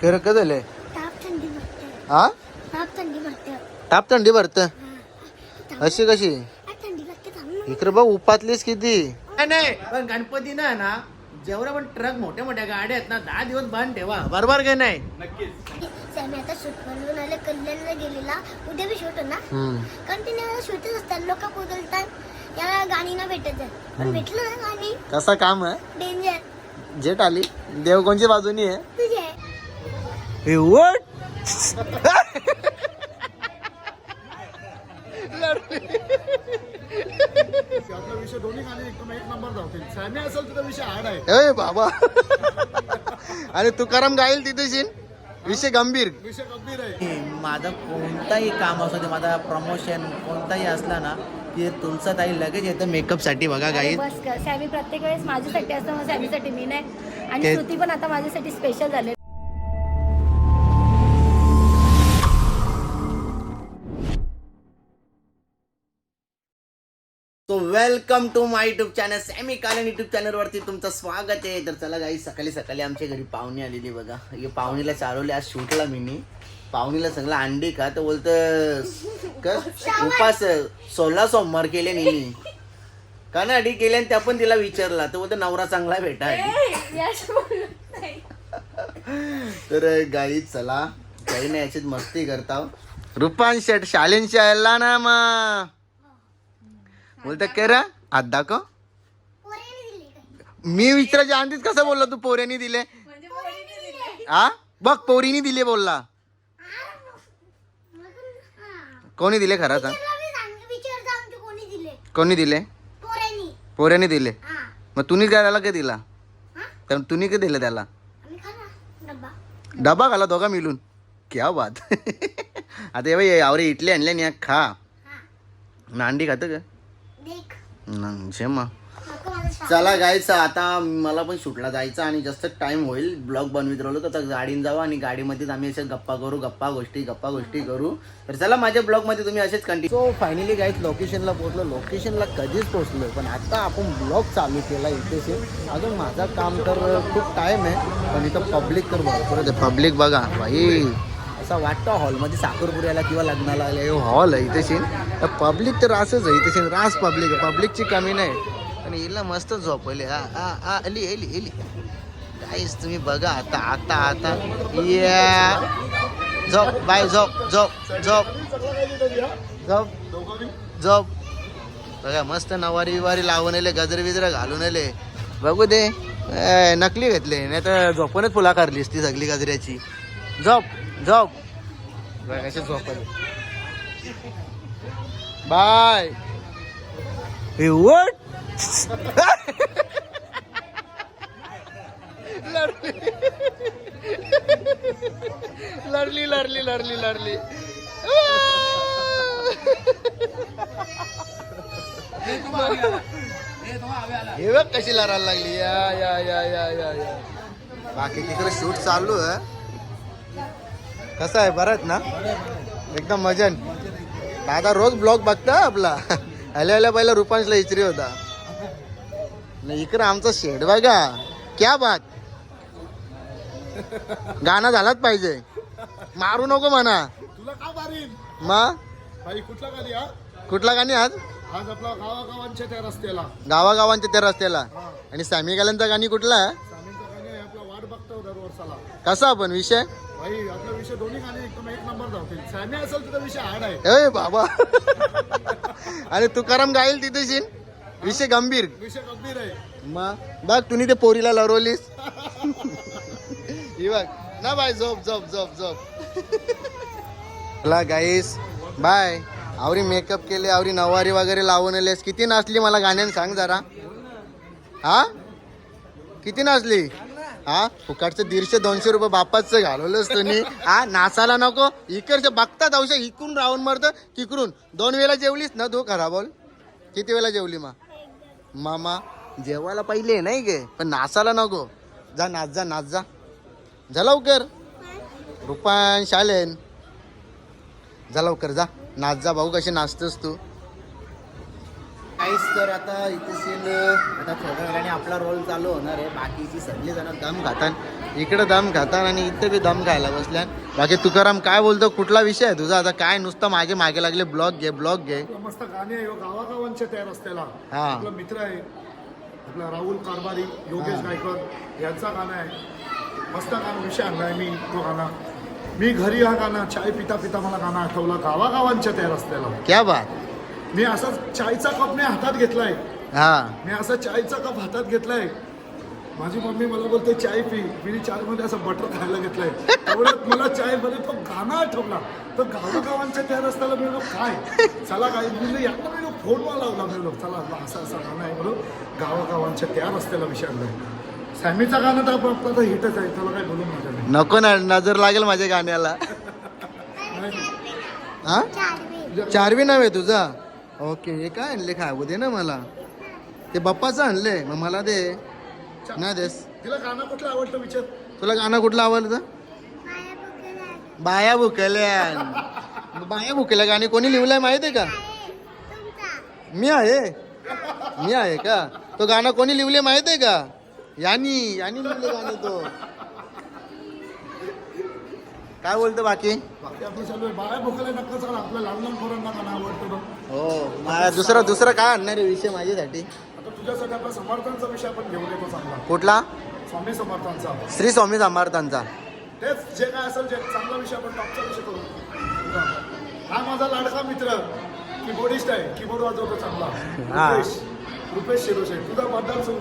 खरं का झालंय ताप थंडी भरते हा ताप थंडी भरते ताप थंडी भरत अशी कशी आ, थंडी लागते थांब ना. इकडे बघ उपातलीस किती नाही पण गणपती ना ना जेवढ्या पण ट्रक मोठ्या मोठ्या गाड्या आहेत ना दहा दिवस बंद ठेवा बरोबर काय नाही आता शूट बनवून आले कल्याणला गेलेला उद्या बी शूट ना हम्म. कंटिन्यू शूटच असतात लोक बोलतात याला गाणी ना भेटत आहे पण भेटलं ना गाणी कसा काम आहे डेंजर जेट आली देव कोणची बाजूनी आहे तुझे हे वट विषय दोन्ही गाणी एकदम एक नंबर धावतील सॅमी असेल तुझा विषय हार्ड आहे ए बाबा. आणि तुकाराम गाईल तिथे शिन विषय गंभीर. विषय गंभीर आहे. माझं कोणताही काम असू दे माझा प्रमोशन कोणताही असला ना की तुमचं ताई लगेच येतं मेकअपसाठी बघा गाई बस कर. सॅमी प्रत्येक वेळेस माझ्यासाठी असतं मग सॅमीसाठी मी नाही. आणि ते- श्रुती पण आता माझ्यासाठी स्पेशल झाले welcome to my YouTube channel Sammy Kalan YouTube channel वरती तुमचं स्वागत आहे. तर चला गाई सकाळी सकाळी आमच्या घरी पाहुणे आलेली बघा. हे पाहुणीला चालवले आज शूटला मी पाहुणीला सांगलं अंडी का तर बोलत का उपास सोळा सोमवार केले नी का ना अडी केले आणि त्या पण तिला विचारला. तर बोलतो नवरा चांगला भेटा तर गाई चला. काही नाही याच्यात मस्ती करता. रुपान शेट शालेनशी आला ना मग बोलतं के रे? हात दाखव. मी विचारायच्या आधीच कसं बोलला तू? पोऱ्यानी दिले. हा बघ पोरीनी दिले बोलला. कोणी दिले खरं सांग? कोणी दिले? पोऱ्याने दिले. हा मग तुम्ही काय त्याला काय दिला? हा तर तुम्ही काय दिलं त्याला? डबा घाला दोघा मिळून. क्या बात. आता बाई आवरे इटली आणले आणि खा. हा नांडी खातं का? न, मला शा- चला गायचं आता मला पण शूटला जायचं आणि जास्त टाइम होईल. ब्लॉग बनवित राहिलो तर गाडीन जावं आणि गाडीमध्येच आम्ही असे गप्पा करू गप्पा गोष्टी गप्पा गोष्टी करू. तर चला माझ्या ब्लॉगमध्ये तुम्ही असेच कंटिन्यू सो फायनली गाईच लोकेशनला पोहोचलो. लोकेशनला कधीच पोहोचलो पण आता आपण ब्लॉग चालू केला इथेच आहे. अजून माझं काम तर खूप टाईम आहे पण इथं पब्लिक तर भरपूर आहे. पब्लिक बघा भाई. असा वाटतो हॉलमध्ये साखरपुऱ्याला किंवा लग्नाला आले. हॉल आहे इथे तर पब्लिक तर असंच आहे इथे रास पब्लिक आहे. पब्लिकची कमी नाही. आणि हिला मस्त झोपवले. हा हा हा. अली अली अली काहीच तुम्ही बघा आता आता आता. या झोप बाय झोप झोप झोप. झोप झोप. बघा मस्त नवारी बिवारी लावून आले गजर विजर घालून आले. बघू दे. नकली घेतले. नाही तर झोपूनच फुला असती सगळी गजऱ्याची. झोप. झोप बघ कसे झोपले बाय. लढली. लढली लढली लढली हे बघ कशी लढायला लागली. या या या या या या. बाकी तिकडे शूट चालू आहे. कसं आहे? बरं ना? एकदम मजन. दादा रोज ब्लॉग बघता आपला. आल्या आल्या पहिला रुपांशला इचरी होता. नाही इकडं आमचा शेड बघा. क्या बात. गाणं झालाच पाहिजे. मारू नको म्हणा. तुला का मारीन? मग भाई कुठला गाणी आज? आज आपला गावागावांच्या त्या रस्त्याला. गावागावांच्या त्या रस्त्याला. आणि सॅमी गाल्यांचा गाणी कुठला? कसा आपण? विषय? भाई आपला विषय दोन्ही गाणी एकदम एक नंबर धावतील. सॅमी असेल तुझा विषय हार्ड आहे. ए बाबा. आणि तुकाराम गाईल तिथे शिन? विषय गंभीर. विषय गंभीर आहे. मग बघ तुम्ही ते पोरीला लरवलीस ही बघ. ना बाय झोप झोप झोप झोप. गाईस बाय आवरी मेकअप केले आवरी नवारी वगैरे लावून आलेस. किती नाचली मला गाण्यानं सांग जरा. हा? किती नाचली? हा? फुकाटचे दीडशे दोनशे रुपये बापाचं घालवलंस तुम्ही हा? नाचायला नको. इकडचे बघतात औषध इकडून राहून मरतं तिकडून. दोन वेळा जेवलीस? ना तू खरा बोल. किती वेळा जेवली मा? मामा जेवायला पहिले नाही गे पण नाचायला नको. जा नाच जा नाच जा. जा लवकर. रुपान शालेन. जा लवकर जा. नाच जा. भाऊ कशी नाचतोस तू. काहीच तर आता इथे सीन आता थोड्या वेळाने आपला रोल चालू होणार आहे. बाकीची सगळी जण दम खातात. इकडे दम खातात आणि इथे बी दम खायला बसल्या बाकी तुकाराम काय बोलतो? कुठला विषय आहे तुझा? आता काय नुसतं मागे मागे लागले. ब्लॉग घे ब्लॉग घे. मस्त गाणे आहे. गावागावांच्या त्या रस्त्याला. हा. आपला मित्र आहे. आपला राहुल कारभारी योगेश गायकर यांचा गाणं आहे. मस्त गाणं विषय आणलाय मी तो गाणं. मी घरी हा गाणं चाय पिता पिता मला गाणं आठवलं. गावागावांच्या त्या रस्त्याला. क्या बात. मी असा चायचा कप मी हातात घेतलाय. हा. मी असा चायचा कप हातात घेतलाय. माझी मम्मी मला बोलते चाय पी. मी चायमध्ये असं बटर खायला घेतलंय. तेवढ्यात मला चायमध्ये तो गाणं आठवला. तर गावागावांच्या त्या रस्त्याला मिळलो काय? चला काय? मी यांना मी फोन मला लावला. मिळलो चला असं असं गाणं आहे म्हणून गावागावांच्या त्या रस्त्याला विचारलंय सॅमीचा गाणं तर आपण आपलं तर हिटच आहे त्याला काय बोलू माझ्या नाही. नको ना नजर लागेल माझ्या गाण्याला. हा? चारवी. चारवी नाव आहे तुझा? ओके हे काय आणले खाऊ दे ना मला. ते बाप्पाचं आणले. मग मला दे. ना देस तिला गाणं कुठलं आवडतं विचार. तुला गाणं कुठलं आवडतं? बाया भुकल्या बाया भुकल्या गाणी कोणी लिहिलंय माहिती आहे का? मी आहे. मी आहे का? तो गाणं कोणी लिहिले माहीत आहे का? यानी यानी लिहिले गाणे तो काय बोलतो बाकी बाकी आपलं चालू आहे बाया भोकायला नक्का चला आपल्या लहान लहान पोरांना गाणं आवडतं बघ. हो मा- दुसरा दुसरा काय आणणार आहे विषय माझ्यासाठी? समर्थांचा विषय आपण घेऊन येतो चांगला. कुठला? स्वामी समर्थांचा. श्री स्वामी समर्थांचा. तेच जे काय असेल जे चांगला विषय आपण टॉपचा विषय करू. हा माझा लाडका मित्र कीबोर्डिस्ट आहे. कीबोर्ड वाजवतो चांगला. हा. रुपेश. रुपेश शिरोशे. तुझा मतदार संघ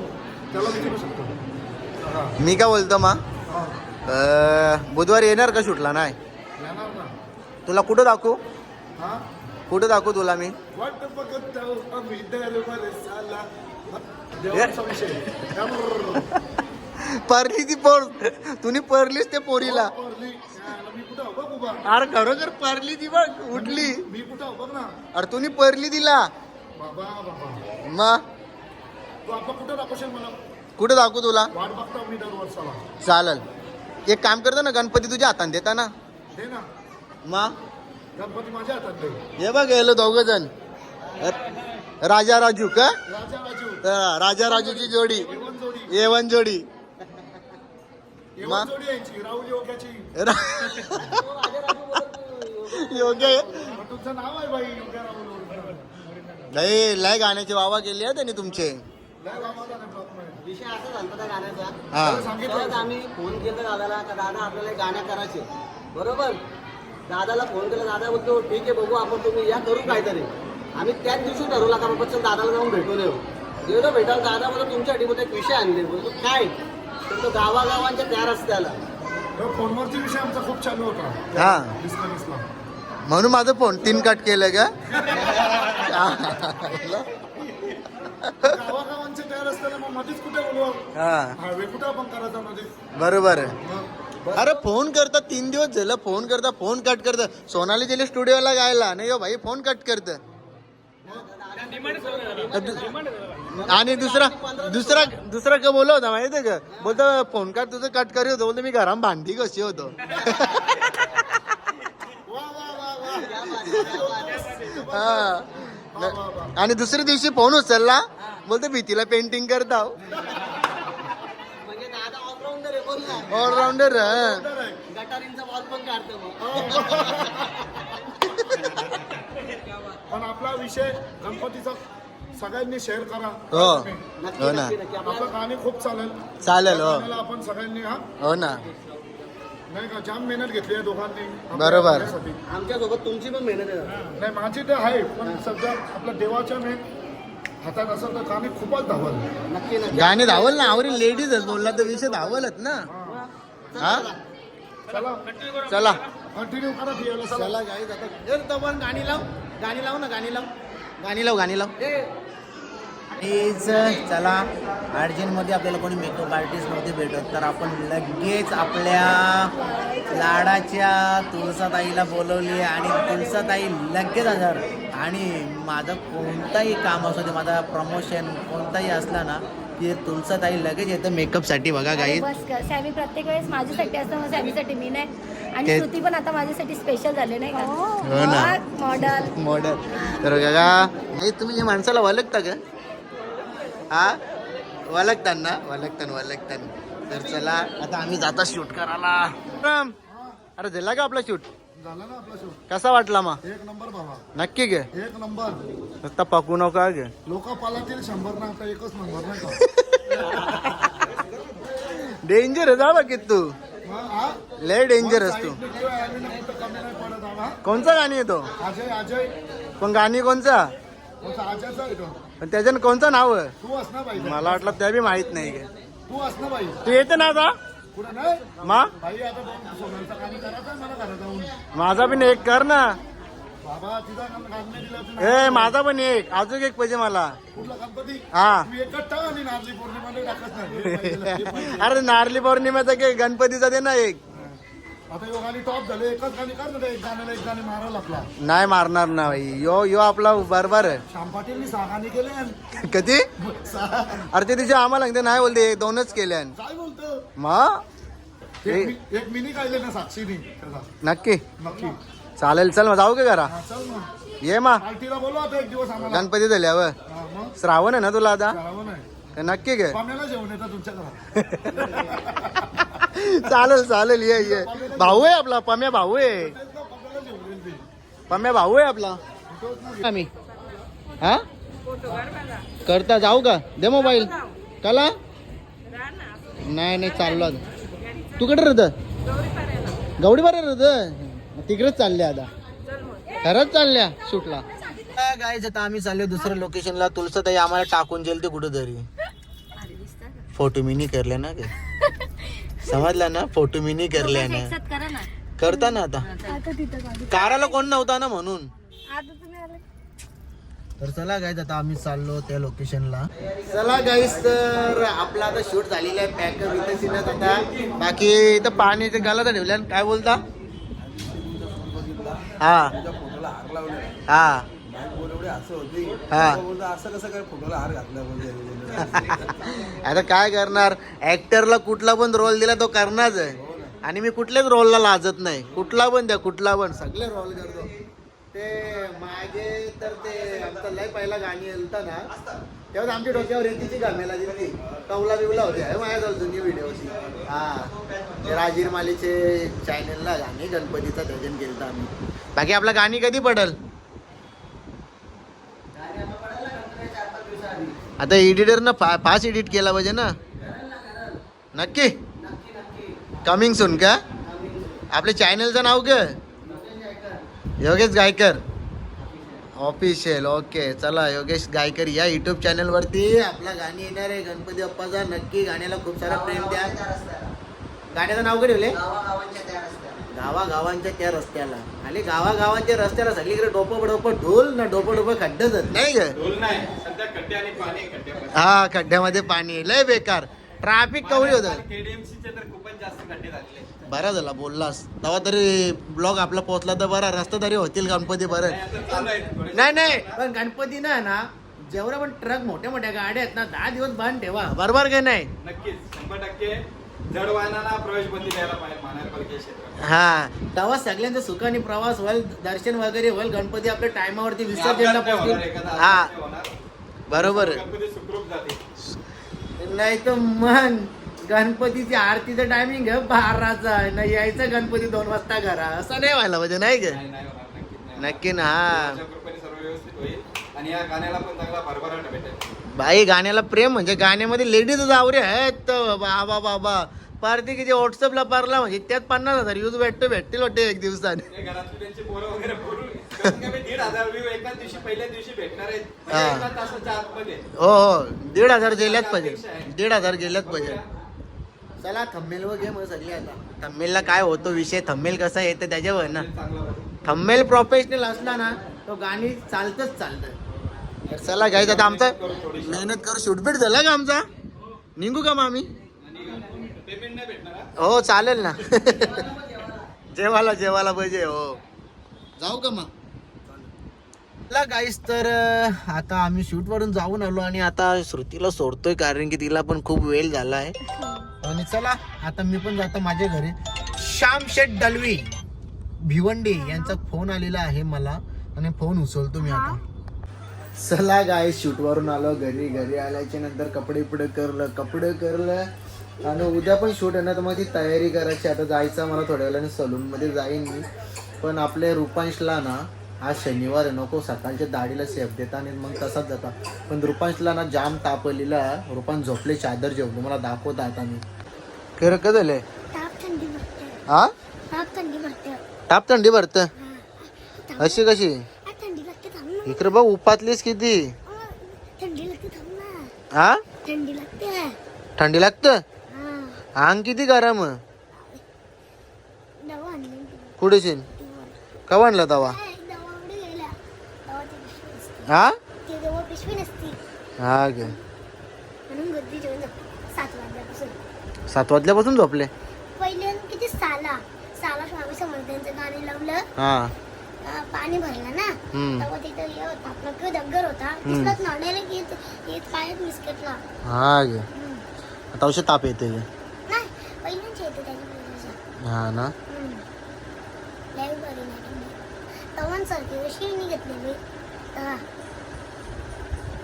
त्याला विचारू शकतो. मी काय बोलतो मा? बुधवारी येणार का शूटला? नाही. तुला कुठं दाखवू? हा? कुठं दाखवू तुला मी? परली ती पोर. तुम्ही परलीस ते पोरीला. उभा. अरे खरोखर परली ती बघ उठली. मी कुठं? बघ ना. अरे तुम्ही परली बाबा मग कुठं दाखवशील मला? कुठं दाखवू तुला? चालल. एक काम करतो ना गणपती तुझ्या हातात देता ना दे ना. मग गणपती माझ्या हातात दे. हे बघ गेलो दोघ जण राजा राजू का? राजा राजू. हा, राजा राजूची जोडी. एवन जोडी. एवन जोडी. मा? एवन जोडी यायची राहुल योग्याची. योग्य आहे. पण तुमचं नाव आहे बाई योग्या राहुल. ओळखणार. लय लय गाण्याची वावा केली आहे त्यांनी तुमचे. मध्ये. विषय असा झाला त्या गाण्याचा हा. आम्ही फोन केला दादाला का दादा आपल्याला हे गाणं करायचे बरोबर? दादाला फोन केला दादा बोलतो ठीक आहे बघू आपण तुम्ही या करू काहीतरी. आम्ही त्याच दिवशी ठरवला का बाबा चल दादाला जाऊन भेटून येऊ. गेलो भेटायला दादा बोलतो तुमच्यासाठी बोलतो एक विषय आणले. बोलतो काय? तर तो गावागावांच्या त्या रस्त्याला. तर फोनवरती विषय आमचा खूप चालू होता. हा. म्हणून माझं फोन तीन कट केलं का कुठे हा. हायवे कुठे आपण करायचा मध्ये बरोबर अरे फोन करता तीन दिवस झालं फोन करता फोन कट करता. सोनाली दिले स्टुडिओला गायला. नाही हो भाई फोन कट करत. आणि दुसरा दुसरा दुसरा का बोलला होता माहितीये का? बोलतो फोन कर तुझं कट करी होतो. बोलतो मी घरात भांडी कशी होतो. हा. आणि दुसऱ्या दिवशी फोन उचलला. बोलतो भीतीला पेंटिंग करता म्हणजे दादा ऑलराऊंडर गटारींचा बॉल पण आपला विषय गणपतीचा सगळ्यांनी शेअर करा. हो. हो ना. आपलं गाणे खूप चालेल. चालेल हो. आपण सगळ्यांनी हा? हो ना. नाही का जाम मेहनत घेतली आहे दोघांनी. बरोबर. आमच्यासोबत तुमची पण मेहनत आहे. नाही माझी तर आहे पण सध्या आपल्या देवाच्या मेन हातात असेल तर गाणे खूपच धावल. नक्की नक्की. गाणे धावल ना आवरी लेडीजच बोलला तर विषय धावलच ना. हा. चला. चला. कंटिन्यू करा चला. चला गाडी जाता पण गाणी लाव. गाणी लाव ना गाणी लाव. गाणी लाव गाणी लाव. प्लीज चला अर्जंटमध्ये आपल्याला कोणी मेकअप आर्टिस्ट नव्हते भेटत तर आपण लगेच आपल्या लाडाच्या तुळसाताईला बोलवली आणि तुळसाताई लगेच हजर आणि माझं कोणताही काम असू दे माझा प्रमोशन कोणताही असला ना की तुळसाताई लगेच येतं मेकअपसाठी. बघा गाई सॅमी प्रत्येक वेळेस माझ्यासाठी असतं मग सॅमीसाठी मी नाही. आणि श्रुती पण आता माझ्यासाठी स्पेशल झाले नाही हो. का मॉडल मॉडल तर नाही तुम्ही या माणसाला ओळखता का? हा? ओळखतान ना ओळखतान ओळखतान तर चला आता आम्ही जाता शूट करायला. राम. अरे झाला का आपला शूट झाला ना आपला शो कसा वाटला मग? एक नंबर बाबा. नक्की घे. एक नंबर. नुसता पकू नका घे. लोक पालातील शंभर ना आता एकच नंबर नाही का? डेंजर आहे बा कित तू? लय डेंजर आहेस तू. साईड निघतोय, आम्ही ना कुठं कमी नाही पडत आम्हा. कोणचा गाणी येतो पण गाणी कोणचा? कोणता पण त्याच्यानं कोणचं नाव? आहे तू अस ना बाई. मला वाटलं त्या बी माहीत नाही गे. तू अस ना बाई. तू येते ना आता? कुठं नाही? मा? बाई आता दोन सोन्याचं काम करायचं आहे मला घरात जाऊन माझा पण एक कर ना. बाबा तिथं काम काम नाही दिलं तुला. ए माझा पण एक. अजून एक पाहिजे मला. कुठला गणपती? हा. तू एकच टाक आणि नारली पौर्णिमा टाकत नाही. हे पाहिजे, हे पाहिजे. अरे नारली पौर्णिमेचा के गणपतीचा दे ना एक. आता यो गाणी टॉप झाले एकच गाणी कर ना ते एक गाण्याला एक गाणी मारायला आपला. नाही मारणार ना भाई यो यो आपला बरोबर. आहे श्याम पाटीलनी सहा गाणी केले कधी? अरे ते तिच्या आम्हाला सांगते नाही बोलते दोनच मग एक मि- एक मिनी काढले ना साक्षीनी. त्याचा नक्की. नक्की. चालेल चल मग जाऊ का घरा? हा, चल मग. ये मा. पार्टीला बोलवा आता एक दिवस आम्हाला. गणपती झाल्यावर हा, मग. श्रावण आहे ना तुला आता? करावं नाही तर नक्की घे. जेवण येतं तुमच्या घरात. चालेल चालेल ये ये. भाऊ आहे आपला पम्या भाऊ आहे. पम्या भाऊ आहे आपला. आम्ही. हा? करता जाऊ का? दे मोबाईल. कला? नाही नाही चाललो आता. तू कडे राहत गौडी बरं राहत तिकडेच चालले आता. खरंच चालल्या सुटला काय आता आम्ही चाललो दुसऱ्या लोकेशनला तुलसा ताई आम्हाला टाकून जेल ते कुठेतरी. फोटो नाही करले ना गे समजला ना? फोटो मिनी करले ना. एक्सेप्ट करा ना. करता ना आता. आता तिथं गाडी काराला कोण नव्हता ना म्हणून? आता तुम्ही आले. तर चला गाईज आता आम्ही चाललो त्या लोकेशनला चला गाईज तर आपला आता शूट झालेला आहे. पॅकअप इथं सिनत आता. बाकी इथं पाणी गाला तर ठेवल्या काय बोलता? हा. हा. हा. आता काय करणार? ऍक्टरला कुठला पण रोल दिला तो करणारच आहे. आणि मी कुठल्याच रोलला लाजत नाही. कुठला पण द्या कुठला पण. सगळे रोल करतो. ते मागे तर ते आमचा लय पहिला गाणी येलता ना तेव्हा आमच्या डोक्यावर रेतीची गाण्याला दिली कौला बिवला होते. हे माझ्या जुनी व्हिडिओची हा. ते राजीर मालीचे चॅनलला गाणी गणपतीचं भजन केलं आम्ही. बाकी आपला गाणी कधी पडल? आता एडिटरनं फा फास्ट एडिट केला पाहिजे ना. नक्की? कमिंग सुन का? आपल्या चॅनलचं नाव काय? योगेश गायकर. ऑफिशियल ओके चला योगेश गायकर या युट्यूब चॅनलवरती आपला गाणी येणार आहे. गणपती बाप्पाचा नक्की गाण्याला खूप सारा प्रेम द्या. गाण्याचं नाव काय ठेवले गावागावांच्या त्या रस्त्याला. आणि गावागावांच्या रस्त्याला सगळीकडे डोपं डोपं ढोल ना डोपं डोपं खड्डच आहेत, नाही. का हा खड्ड्यामध्ये पाणी लय बेकार. ट्रॅफिक कवळी होत. बरा झाला बोललास. तेव्हा तरी ब्लॉग आपला पोहोचला तर बरा. रस्ता तरी होतील गणपती बरं. नाही नाही पण गणपती ना ना जेवढ्या पण ट्रक मोठ्या मोठ्या गाड्या आहेत ना दहा दिवस बंद ठेवा. बरोबर काय नाही? नक्कीच. शंभर टक्के. जड वाहनांना प्रवेश बंदी द्यायला पाहिजे महानगरपालिका क्षेत्रात. हा. तेव्हा सगळ्यांचा सुखाने प्रवास होईल दर्शन वगैरे होईल गणपती आपल्या टायमावरती विसर्जनला अपघात नाही होणार, पोहोचतील एखादा हा. अपघात नाही होणार. बरोबर. आहे. गणपती सुखरूप जाते नाही तर मन गणपतीची आरतीचं टायमिंग आहे. बाराचा नाही यायचं गणपती दोन वाजता घरा. असं नाही व्हायला पाहिजे नाही का? नाही नाही होणार. नक्कीच नाही नक्की ना हा. तुमच्या कृपेने सर्व व्यवस्थित होईल. आणि या गाण्याला पण चांगला भरभराट भेटेल. बाई गाण्याला प्रेम म्हणजे गाण्यामध्ये लेडीज आवरे आहेत बाबा बाबा पार्टी किती व्हॉट्सअपला पारला म्हणजे त्यात पन्नास हजार यूज भेटतो भेटतील वाटते एक दिवसाने. हे म्हणजे हा. दीड हजार गेल्याच पाहिजे. दीड हजार गेल्याच पाहिजे. चला थम्मेल व घे मग सगळी आता. थम्मेलला काय होतो विषय? थम्मेल कसा येतं त्याच्यावर ना. थम्मेल प्रोफेशनल असला ना तो गाणी चालतच चालतं चला घ्यायचं आता आमचा मेहनत कर शूटबीट झाला का आमचा? निघू का मग आम्ही हो चालेल ना. जेवायला जेवायला पाहिजे हो. जाऊ का मग? गाईस तर आता आम्ही शूटवरून जाऊन आलो आणि आता श्रुतीला सोडतोय कारण की तिला पण खूप वेळ झाला आहे. आणि चला आता मी पण जातो माझ्या घरी. श्याम शेठ दलवी भिवंडी यांचा फोन आलेला आहे मला. आणि फोन उचलतो मी आता. चला गाय शूट वरून आलो घरी घरी आल्याच्यानंतर कपडे पुढे करलं कपडे करलं. आणि उद्या पण शूट आहे ना तर मग ती तयारी करायची. आता जायचं मला थोड्या वेळाने सलून मध्ये जाईन मी. पण आपल्या रुपांशला ना आज शनिवार आहे नको सकाळच्या दाढीला सेफ देता आणि मग तसाच जाता. पण रुपांशला ना जाम तापलेला रुपांश झोपले चादर जेवलो. मला दाखवत आता मी. खरं का झालंय? ताप थंडी भरते. हा ताप थंडी भरते. अशी कशी आ, थंडी लागते थांब ना इकडे बघ उपातलीस किती? थंडी लागते हा थंडी लागते? थंडी लागतं हा अंग किती गरम? कुठे शिन? का आणला तवा? दवा हा हा गे सात वाजल्यापासून सात वाजल्यापासून झोपले. पहिले किती? साला. साला स्वामी समर्थांचं गाणे लावलं. हा. पाणी भरलं ना. तेव्हा तिथं हे होता दग्गर होता दिसलाच ना डायरेक्ट येत येत पायात मिसकटला हा गे. आता औषध ताप येते गे. नाही पहिल्यांच येते हा ना? लय बरी नाही तवांसारखी कशी मी घेतलेली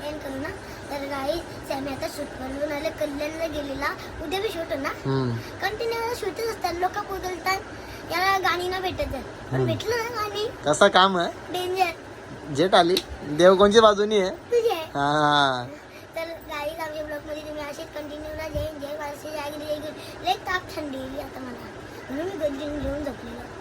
एन करू ना? तर गाई सॅमी आता शूट बनवून आले कल्याणला गेलेला. उद्या बी शूट ना कंटिन्यू शूटच असतात. लोक बोलतात याला गाणी ना भेटत आहे पण भेटलं ना गाणी. कसा काम आहे? डेंजर जेट आली. देव कोणच्या बाजूनी आहे? तुझे हा तर गाई आमच्या ब्लॉगमध्ये तुम्ही असेच कंटिन्यू ना जय जय वारसे जय गिरी जय गिरी लई ताप थंडी येईल आता मला. म्हणून मी घेऊन झोपलेलो.